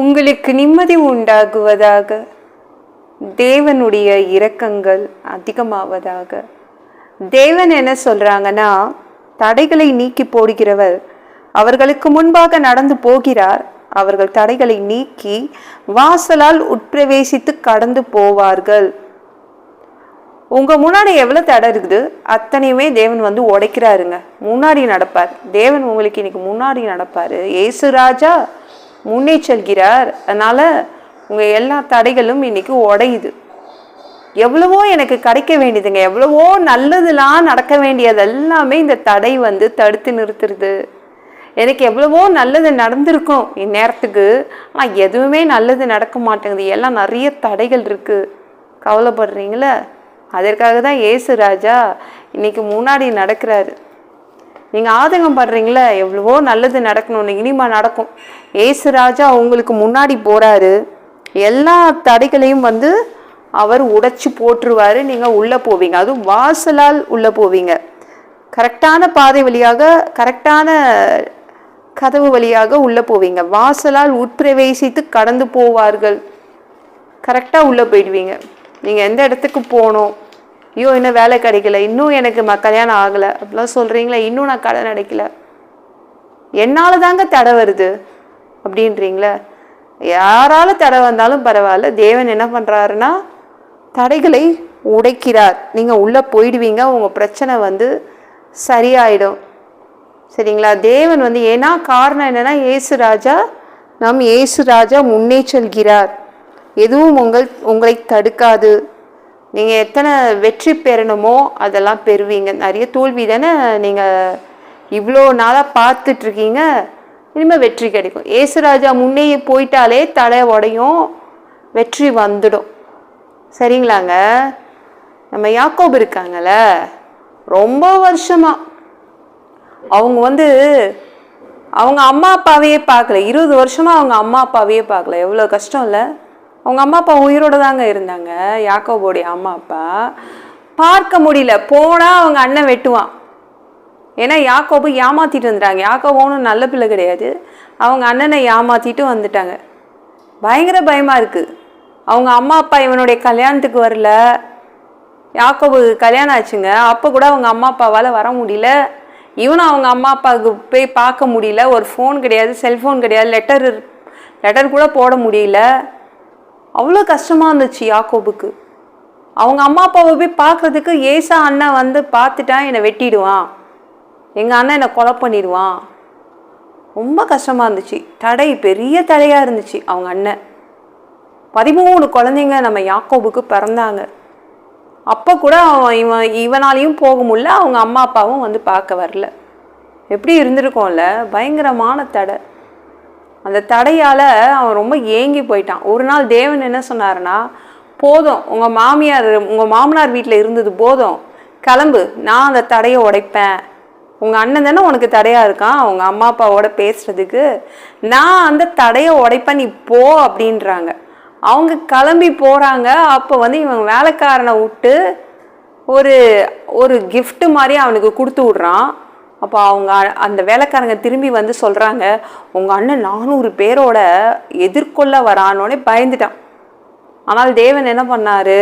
உங்களுக்கு நிம்மதி உண்டாகுவதாக. தேவனுடைய இரக்கங்கள் அதிகமாவதாக. தேவன் என்ன சொல்கிறாங்கன்னா தடைகளை நீக்கி போடுகிறவர் அவர்களுக்கு முன்பாக நடந்து போகிறார். அவர்கள் தடைகளை நீக்கி வாசலால் உட்பிரவேசித்து கடந்து போவார்கள். உங்கள் முன்னாடி எவ்வளோ தடை இருக்குது? அத்தனையுமே தேவன் வந்து உடைக்கிறாருங்க. முன்னாடி நடப்பார். தேவன் உங்களுக்கு இன்னைக்கு முன்னாடி நடப்பார். ஏசு ராஜா முன்னே செல்கிறார். அதனால் உங்கள் எல்லா தடைகளும் இன்றைக்கி உடையுது. எவ்வளவோ எனக்கு கிடைக்க வேண்டியதுங்க. எவ்வளவோ நல்லதுலாம் நடக்க வேண்டியது எல்லாமே இந்த தடை வந்து தடுத்து நிறுத்துறது. எனக்கு எவ்வளவோ நல்லது நடந்திருக்கும் இந்நேரத்துக்கு. ஆனால் எதுவுமே நல்லது நடக்க மாட்டேங்குது. எல்லாம் நிறைய தடைகள் இருக்குது கவலைப்படுறீங்களே? அதற்காக தான் ஏசு ராஜா இன்றைக்கி முன்னாடி நடக்கிறாரு. நீங்கள் ஆதங்கம் படுறீங்களே எவ்வளவோ நல்லது நடக்கணும்னு இனிமா நடக்கும். ஏசு ராஜா உங்களுக்கு முன்னாடி போறாரு. எல்லா தடைகளையும் வந்து அவர் உடைச்சு போட்டுருவாரு நீங்கள் உள்ளே போவீங்க. அதுவும் வாசலால் உள்ளே போவீங்க. கரெக்டான பாதை வழியாக கரெக்டான கதவு வழியாக உள்ளே போவீங்க. வாசலால் உட்பிரவேசித்து கடந்து போவார்கள். கரெக்டாக உள்ளே போயிடுவீங்க. நீங்கள் எந்த இடத்துக்கு போகணும்? ஐயோ இன்னும் வேலை கிடைக்கல. இன்னும் எனக்கு ம கல்யாணம் ஆகலை. அப்படிலாம் சொல்கிறீங்களே இன்னும் நான் கடன் அடைக்கல. என்னால் தாங்க தடை வருது அப்படின்றீங்களே. யாரால தடை வந்தாலும் பரவாயில்ல. தேவன் என்ன பண்ணுறாருன்னா தடைகளை உடைக்கிறார். நீங்கள் உள்ளே போயிடுவீங்க உங்கள் பிரச்சனை வந்து சரியாயிடும். சரிங்களா? தேவன் வந்து ஏன்னா காரணம் என்னன்னா ஏசு ராஜா நம் ஏசு ராஜா முன்னே செல்கிறார். எதுவும் உங்கள் உங்களை தடுக்காது. நீங்கள் எத்தனை வெற்றி பெறணுமோ அதெல்லாம் பெறுவீங்க. நிறைய தோல்வி தானே நீங்கள் இவ்வளோ நாளாக பார்த்துட்ருக்கீங்க. இனிமேல் வெற்றி கிடைக்கும். ஏசுராஜா முன்னே போயிட்டாலே தலை உடையும் வெற்றி வந்துடும். சரிங்களாங்க? நம்ம யாக்கோப் இருக்காங்கல்ல ரொம்ப வருஷமாக அவங்க வந்து அவங்க அம்மா அப்பாவையே பார்க்கல. இருபது வருஷமாக அவங்க அம்மா அப்பாவையே பார்க்கல. எவ்வளோ கஷ்டம் இல்லை? அவங்க அம்மா அப்பா உயிரோட தாங்க இருந்தாங்க யாக்கோபோடைய அம்மா அப்பா. பார்க்க முடியல. போனால் அவங்க அண்ணன் வெட்டுவான். ஏன்னா யாக்கோபு ஏமாற்றிட்டு வந்துட்டாங்க. யாக்கோபு நல்ல பிள்ளை கிடையாது. அவங்க அண்ணனை ஏமாற்றிட்டு வந்துட்டாங்க. பயங்கர பயமாக இருக்குது அவங்க அம்மா அப்பா இவனுடைய கல்யாணத்துக்கு வரல. யாக்கோபு கல்யாணம் ஆச்சுங்க. அப்போ கூட அவங்க அம்மா அப்பாவால் வர முடியல. இவனும் அவங்க அம்மா அப்பாவுக்கு போய் பார்க்க முடியல. ஒரு ஃபோன் கிடையாது செல்ஃபோன் கிடையாது லெட்டர் லெட்டர் கூட போட முடியல. அவ்வளோ கஷ்டமாக இருந்துச்சு யாக்கோபுக்கு. அவங்க அம்மா அப்பாவை போய் பார்க்கறதுக்கு ஏசா அண்ணன் வந்து பார்த்துட்டா என்னை வெட்டிடுவான். எங்கள் அண்ணன் என்னை கொலை பண்ணிடுவான். ரொம்ப கஷ்டமாக இருந்துச்சு. தடை பெரிய தடையாக இருந்துச்சு அவங்க அண்ணன். பதிமூணு குழந்தைங்க நம்ம யாக்கோபுக்கு பிறந்தாங்க. அப்போ கூட அவன் இவன் இவனாலையும் போக முடியல. அவங்க அம்மா அப்பாவும் வந்து பார்க்க வரல. எப்படி இருந்திருக்கோம்ல? பயங்கரமான தடை. அந்த தடையால் அவன் ரொம்ப ஏங்கி போயிட்டான். ஒரு நாள் தேவன் என்ன சொன்னாருன்னா போதும் உங்கள் மாமியார் உங்கள் மாமனார் வீட்டில் இருந்தது போதும். கிளம்பு நான் அந்த தடையை உடைப்பேன். உங்கள் அண்ணன் தானே உனக்கு தடையாக இருக்கான். அவங்க அம்மா அப்பாவோட பேசுறதுக்கு நான் அந்த தடையை உடைப்பேன் நீ போ அப்படின்றாங்க. அவங்க கிளம்பி போகிறாங்க அப்போ வந்து இவன் வேலைக்காரனை விட்டு ஒரு ஒரு கிஃப்ட்டு மாதிரி அவனுக்கு கொடுத்து விட்றான். அப்போ அவங்க அந்த வேலைக்காரங்க திரும்பி வந்து சொல்கிறாங்க உங்கள் அண்ணன் நானூறு பேரோட எதிர்கொள்ள வரானோடனே பயந்துட்டான். ஆனால் தேவன் என்ன பண்ணார்?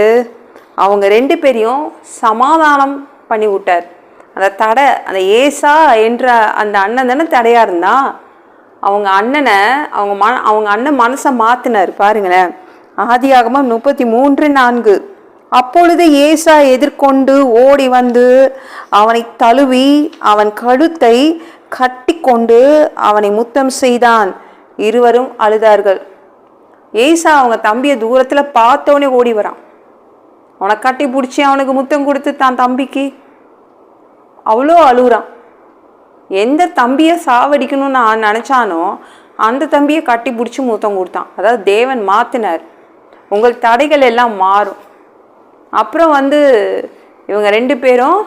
அவங்க ரெண்டு பேரையும் சமாதானம் பண்ணி விட்டார். அந்த தடை அந்த ஏசா என்ற அந்த அண்ணன் தானே தடையாக இருந்தான் அவங்க அண்ணனை அவங்க மன அவங்க அண்ணன் மனசை மாற்றினார் பாருங்களேன். ஆதியாகமாக முப்பத்தி மூன்று நான்கு. அப்பொழுது ஏசா எதிர்கொண்டு ஓடி வந்து அவனை தழுவி அவன் கழுத்தை கட்டிக்கொண்டு அவனை முத்தம் செய்தான். இருவரும் அழுதார்கள். ஏசா அவங்க தம்பியை தூரத்தில் பார்த்தோன்னே ஓடி வரான். அவனை கட்டி பிடிச்சி அவனுக்கு முத்தம் கொடுத்து தான் தம்பிக்கு? அவ்வளோ அழுகுறான். எந்த தம்பியை சாவடிக்கணும்னு நான் நினச்சானோ அந்த தம்பியை கட்டி பிடிச்சி முத்தம் கொடுத்தான். அதாவது தேவன் மாற்றினார் உங்கள் தடைகள் எல்லாம் மாறும். அப்புறம் வந்து இவங்க ரெண்டு பேரும்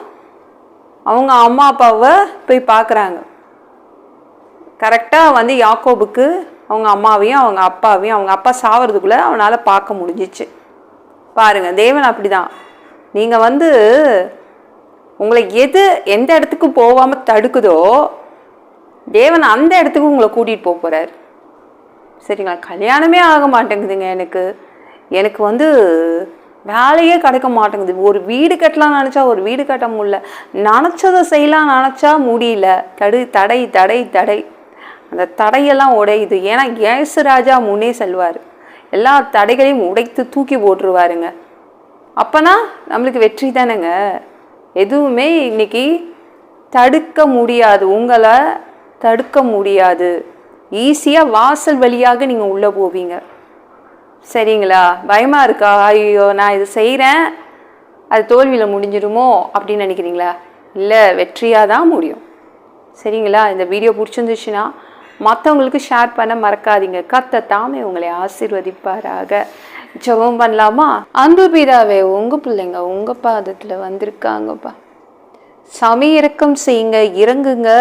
அவங்க அம்மா அப்பாவை போய் பார்க்குறாங்க கரெக்டாக வந்து யாக்கோபுக்கு அவங்க அம்மாவையும் அவங்க அப்பாவையும் அவங்க அப்பா சாவறதுக்குள்ளே அவனால் பார்க்க முடிஞ்சிச்சு. பாருங்கள் தேவன் அப்படிதான். நீங்கள் வந்து உங்களை எது எந்த இடத்துக்கு போகாமல் தடுக்குதோ தேவன் அந்த இடத்துக்கு உங்களை கூட்டிகிட்டு போக போகிறார் சரிங்களா? கல்யாணமே ஆக மாட்டேங்குதுங்க எனக்கு. எனக்கு வந்து வேலையே கிடைக்க மாட்டேங்குது. ஒரு வீடு கட்டலாம் நினச்சா ஒரு வீடு கட்ட முடியல. நினச்சதை செய்யலாம் நினச்சா முடியல. தடு தடை தடை தடை. அந்த தடையெல்லாம் உடையுது. ஏன்னா இயேசு ராஜா முன்னே செல்வார். எல்லா தடைகளையும் உடைத்து தூக்கி போட்டுருவாருங்க. அப்போனா நம்மளுக்கு வெற்றி தானேங்க. எதுவுமே இன்னைக்கு தடுக்க முடியாது. உங்களை தடுக்க முடியாது. ஈஸியாக வாசல் வழியாக நீங்கள் உள்ளே போவீங்க. சரிங்களா? பயமாக இருக்கா? ஐயோ நான் இது செய்கிறேன் அது தோல்வியில் முடிஞ்சிருமோ அப்படின்னு நினைக்கிறீங்களா? இல்லை வெற்றியாக தான் முடியும். சரிங்களா? இந்த வீடியோ பிடிச்சிருந்துச்சுன்னா மற்றவங்களுக்கு ஷேர் பண்ண மறக்காதீங்க. கத்த தாமே உங்களை ஆசிர்வதிப்பாராக. ஜெபம் பண்ணலாமா? அன்பு பீதாவே உங்கள் பிள்ளைங்க உங்கள் பாதத்தில் வந்திருக்காங்கப்பா. சமி இறக்கம் செய்யுங்க இறங்குங்க.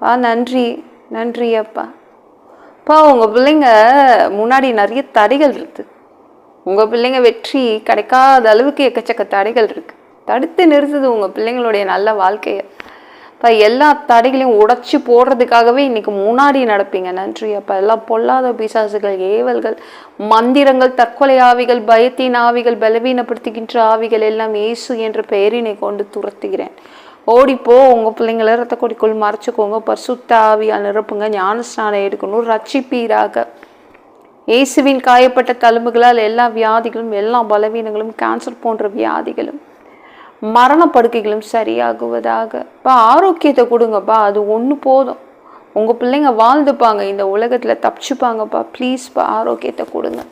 பா நன்றி. நன்றி அப்பா அப்பா உங்கள் பிள்ளைங்க முன்னாடி நிறைய தடைகள் இருக்குது உங்கள் பிள்ளைங்க வெற்றி கிடைக்காத அளவுக்கு எக்கச்சக்க தடைகள் இருக்குது தடுத்து நிறுத்துது உங்கள் பிள்ளைங்களுடைய நல்ல வாழ்க்கையை. இப்போ எல்லா தடைகளையும் உடைச்சி போடுறதுக்காகவே இன்னைக்கு முன்னாடி நடப்பீங்க. நன்றி அப்போ. எல்லாம் பொல்லாத பிசாசுகள் ஏவல்கள் மந்திரங்கள் தற்கொலை ஆவிகள் பயத்தின் ஆவிகள் பலவீனப்படுத்துகின்ற ஆவிகள் எல்லாம் இயேசு என்ற பெயரினை கொண்டு துரத்துகிறேன். ஓடிப்போ உங்கள் பிள்ளைங்கள ரத்த கொடிக்குள் மறைச்சிக்கோங்க. பர்சுத்தாவியால் நிரப்புங்க ஞானஸ்நானம் எடுக்கணும். ரட்சிப்பீராக. இயேசுவின் காயப்பட்ட தழும்புகளால் எல்லா வியாதிகளும் எல்லா பலவீனங்களும் கேன்சர் போன்ற வியாதிகளும் மரணப்படுக்கைகளும் சரியாகுவதாக. பா ஆரோக்கியத்தை கொடுங்கப்பா. அது ஒன்று போதும். உங்கள் பிள்ளைங்க வாழ்ந்துப்பாங்க. இந்த உலகத்தில் தப்பிச்சுப்பாங்கப்பா. ப்ளீஸ்ப்பா ஆரோக்கியத்தை கொடுங்க.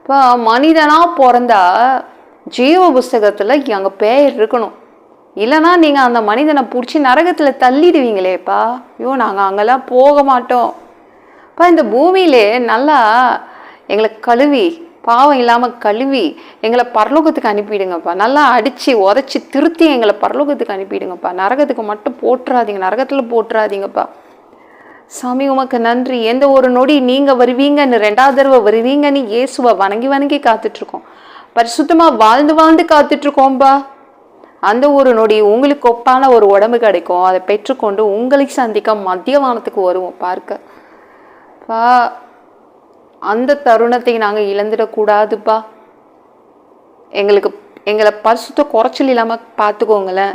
இப்போ மனிதனாக பிறந்தா ஜீவ புஸ்தகத்தில் அங்கே பெயர் இருக்கணும். இல்லைன்னா நீங்கள் அந்த மனிதனை பிடிச்சி நரகத்தில் தள்ளிடுவீங்களேப்பா. ஐயோ நாங்கள் அங்கெல்லாம் போக மாட்டோம். இப்போ இந்த பூமியிலே நல்லா எங்களை கழுவி பாவம் இல்லாமல் கழுவி எங்களை பரலோகத்துக்கு அனுப்பிடுங்கப்பா. நல்லா அடித்து உதச்சி திருத்தி எங்களை பரலோகத்துக்கு அனுப்பிடுங்கப்பா. நரகத்துக்கு மட்டும் போட்டுறாதீங்க நரகத்தில் போட்டுறாதீங்கப்பா சாமி உமக்கு நன்றி. எந்த ஒரு நொடி நீங்கள் வருவீங்கன்னு ரெண்டாவது தடவை வருவீங்கன்னு இயேசுவை வணங்கி வணங்கி காத்துட்ருக்கோம் பரிசுத்தமாக வாழ்ந்து வாழ்ந்து காத்துட்ருக்கோம்பா அந்த ஒரு நொடி உங்களுக்கு ஒப்பான ஒரு உடம்பு கிடைக்கும். அதை பெற்றுக்கொண்டு உங்களை சந்திக்க மத்தியவானத்துக்கு வருவோம் பார்க்க. பா அந்த தருணத்தை நாங்கள் இழந்துடக்கூடாதுப்பா எங்களுக்கு எங்களை பரிசுத்த குறைச்சல் இல்லாமல் பார்த்துக்கோங்களேன்.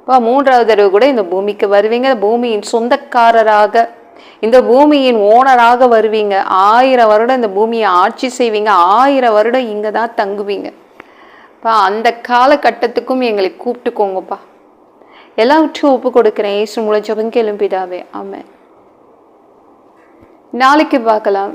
இப்போ மூன்றாவது தடவை கூட இந்த பூமிக்கு வருவீங்க. பூமியின் சொந்தக்காரராக இந்த பூமியின் ஓனராக வருவீங்க. ஆயிரம் வருடம் இந்த பூமியை ஆட்சி செய்வீங்க. ஆயிரம் வருடம் இங்கே தான் தங்குவீங்க. பா அந்த காலகட்டத்துக்கும் எங்களை கூப்பிட்டுக்கோங்கப்பா. எல்லாவற்றையும் ஒப்பு கொடுக்குறேன் ஏசு மூலம் ஜபங்க எழும்பிதாவே ஆமாம் நாளைக்கு பார்க்கலாம்.